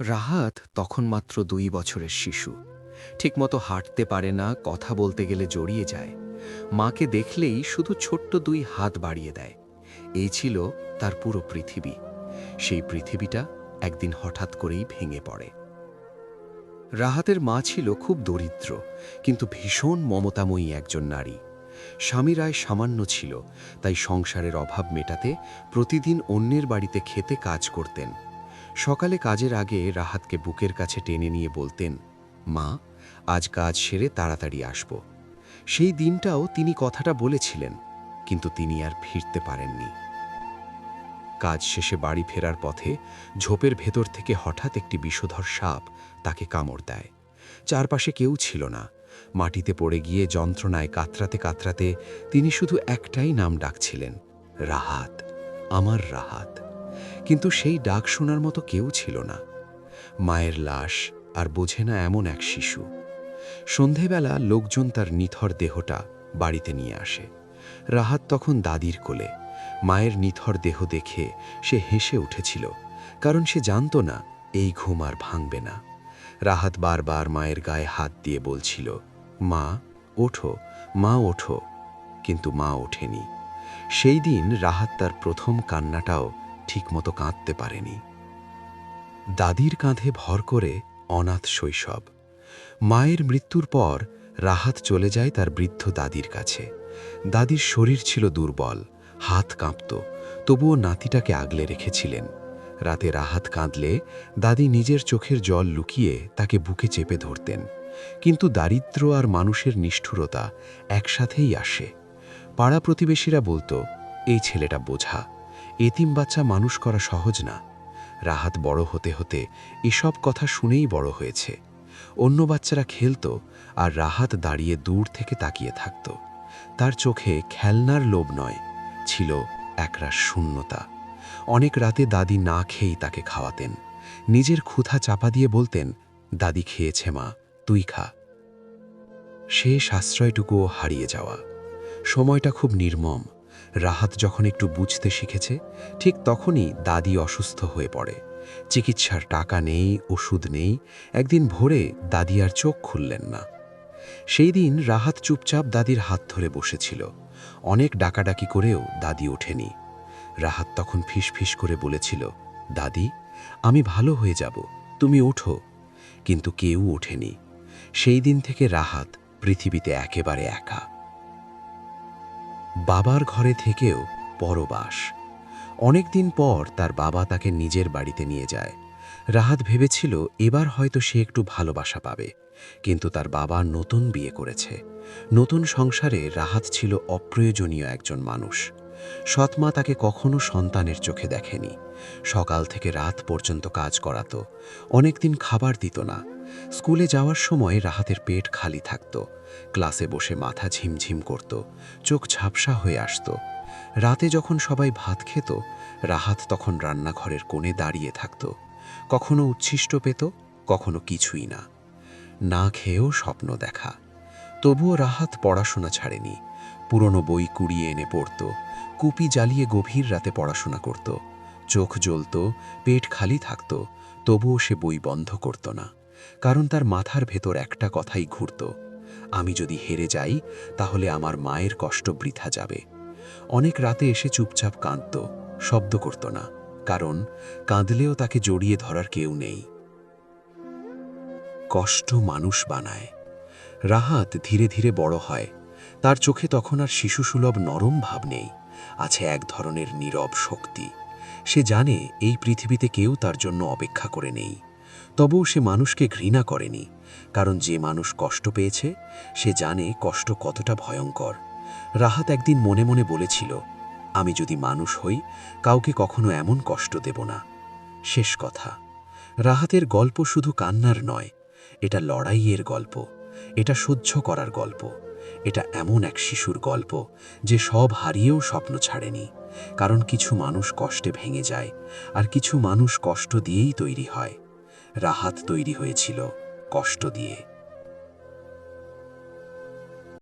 রাহাত তখন মাত্র দুই বছরের শিশু। ঠিকমতো হাঁটতে পারে না, কথা বলতে গেলে জড়িয়ে যায়। মাকে দেখলেই শুধু ছোট্ট দুই হাত বাড়িয়ে দেয়। এই ছিল তার পুরো পৃথিবী। সেই পৃথিবীটা একদিন হঠাৎ করেই ভেঙে পড়ে। রাহাতের মা ছিল খুব দরিদ্র, কিন্তু ভীষণ মমতাময়ী একজন নারী। স্বামীর আয় সামান্য ছিল, তাই সংসারের অভাব মেটাতে প্রতিদিন অন্যের বাড়িতে খেতে কাজ করতেন। সকালে কাজের আগে রাহাতকে বুকের কাছে টেনে নিয়ে বলতেন, মা, আজ কাজ সেরে তাড়াতাড়ি আসব। সেই দিনটাও তিনি কথাটা বলেছিলেন, কিন্তু তিনি আর ফিরতে পারেননি। কাজ শেষে বাড়ি ফেরার পথে ঝোপের ভেতর থেকে হঠাৎ একটি বিষধর সাপ তাকে কামড় দেয়। চারপাশে কেউ ছিল না। মাটিতে পড়ে গিয়ে যন্ত্রণায় কাতরাতে কাতরাতে তিনি শুধু একটাই নাম ডাকছিলেন, রাহাত, আমার রাহাত। কিন্তু সেই ডাক শোনার মতো কেউ ছিল না। মায়ের লাশ আর বোঝে না এমন এক শিশু। সন্ধেবেলা লোকজন তার নিথর দেহটা বাড়িতে নিয়ে আসে। রাহাত তখন দাদির কোলে। মায়ের নিথর দেহ দেখে সে হেসে উঠেছিল, কারণ সে জানত না এই ঘুম আর ভাঙবে না। রাহাত বারবার মায়ের গায়ে হাত দিয়ে বলছিল, মা, ওঠো মা, ওঠো। কিন্তু মা ওঠেনি। সেই দিন রাহাত তার প্রথম কান্নাটাও ঠিকমতো কাঁদতে পারেনি। দাদির কাঁধে ভর করে অনাথ শৈশব। মায়ের মৃত্যুর পর রাহাত চলে যায় তার বৃদ্ধ দাদির কাছে। দাদির শরীর ছিল দুর্বল, হাত কাঁপত, তবুও নাতিটাকে আগলে রেখেছিলেন। রাতে রাহাত কাঁদলে দাদি নিজের চোখের জল লুকিয়ে তাকে বুকে চেপে ধরতেন। কিন্তু দারিদ্র আর মানুষের নিষ্ঠুরতা একসাথেই আসে। পাড়া প্রতিবেশীরা বলতো, এই ছেলেটা বোঝা এতিম বাচ্চা মানুষ করা সহজ না। রাহাত বড় হতে হতে এসব কথা শুনেই বড় হয়েছে। অন্য বাচ্চারা খেলত আর রাহাত দাঁড়িয়ে দূর থেকে তাকিয়ে থাকত। তার চোখে খেলনার লোভ নয়, ছিল একরাশ শূন্যতা। অনেক রাতে দাদি না খেয়েই তাকে খাওয়াতেন। নিজের ক্ষুধা চাপা দিয়ে বলতেন, দাদি খেয়েছে মা, তুই খা। সে সাশ্রয়টুকুও হারিয়ে যাওয়া। সময়টা খুব নির্মম। রাহাত যখন একটু বুঝতে শিখেছে, ঠিক তখনই দাদি অসুস্থ হয়ে পড়ে। চিকিৎসার টাকা নেই, ওষুধ নেই, একদিন ভোরে দাদি আর চোখ খুললেন না। সেই দিন রাহাত চুপচাপ দাদির হাত ধরে বসেছিল। অনেক ডাকাডাকি করেও দাদি ওঠেনি। রাহাত তখন ফিস করে বলেছিল, দাদি, আমি ভালো হয়ে যাব, তুমি ওঠো। কিন্তু কেউ ওঠেনি। সেই দিন থেকে রাহাত পৃথিবীতে একেবারে একা। বাবার ঘরে থেকেও পরবাস। অনেকদিন পর তার বাবা তাকে নিজের বাড়িতে নিয়ে যায়। রাহাত ভেবেছিল এবার হয়তো সে একটু ভালোবাসা পাবে, কিন্তু তার বাবা নতুন বিয়ে করেছে। নতুন সংসারে রাহাত ছিল অপ্রয়োজনীয় একজন মানুষ। সৎমা তাকে কখনো সন্তানের চোখে দেখেনি। সকাল থেকে রাত পর্যন্ত কাজ করাতো, অনেকদিন খাবার দিত না স্কুলে যাওয়ার সময় রাহাতের পেট খালি থাকত। ক্লাসে বসে মাথা ঝিমঝিম করত, চোখ ঝাপসা হয়ে আসত। রাতে যখন সবাই ভাত খেত, রাহাত তখন রান্নাঘরের কোণে দাঁড়িয়ে থাকত। কখনো উচ্ছিষ্ট পেত, কখনো কিছুই না। না খেয়েও স্বপ্ন দেখা। তবুও রাহাত পড়াশোনা ছাড়েনি। পুরনো বই কুড়িয়ে এনে পড়ত, কুপি জ্বালিয়ে গভীর রাতে পড়াশোনা করত। চোখ জ্বলত, পেট খালি থাকত, তবুও সে বই বন্ধ করত না। কারণ তার মাথার ভেতর একটা কথাই ঘুরত, আমি যদি হেরে যাই, তাহলে আমার মায়ের কষ্ট বৃথা যাবে। অনেক রাতে এসে চুপচাপ কাঁদত, শব্দ করত না, কারণ কাঁদলেও তাকে জড়িয়ে ধরার কেউ নেই। কষ্ট মানুষ বানায়। রাহাত ধীরে ধীরে বড় হয়। তার চোখে তখন আর শিশুসুলভ নরম ভাব নেই, আছে এক ধরনের নীরব শক্তি। সে জানে এই পৃথিবীতে কেউ তার জন্য অপেক্ষা করে নেই। তবুও সে মানুষকে ঘৃণা করেনি, কারণ যে মানুষ কষ্ট পেয়েছে, সে জানে কষ্ট কতটা ভয়ঙ্কর। রাহাত একদিন মনে মনে বলেছিল, আমি যদি মানুষ হই, কাউকে কখনো এমন কষ্ট দেব না। শেষ কথা। রাহাতের গল্প শুধু কান্নার নয়, এটা লড়াইয়ের গল্প, এটা সহ্য করার গল্প, এটা এমন এক শিশুর গল্প, যে সব হারিয়েও স্বপ্ন ছাড়েনি, কারণ কিছু মানুষ কষ্টে ভেঙে যায়, আর কিছু মানুষ কষ্ট দিয়েই তৈরি হয়। রাহাত তৈরি হয়েছিল কষ্ট দিয়ে।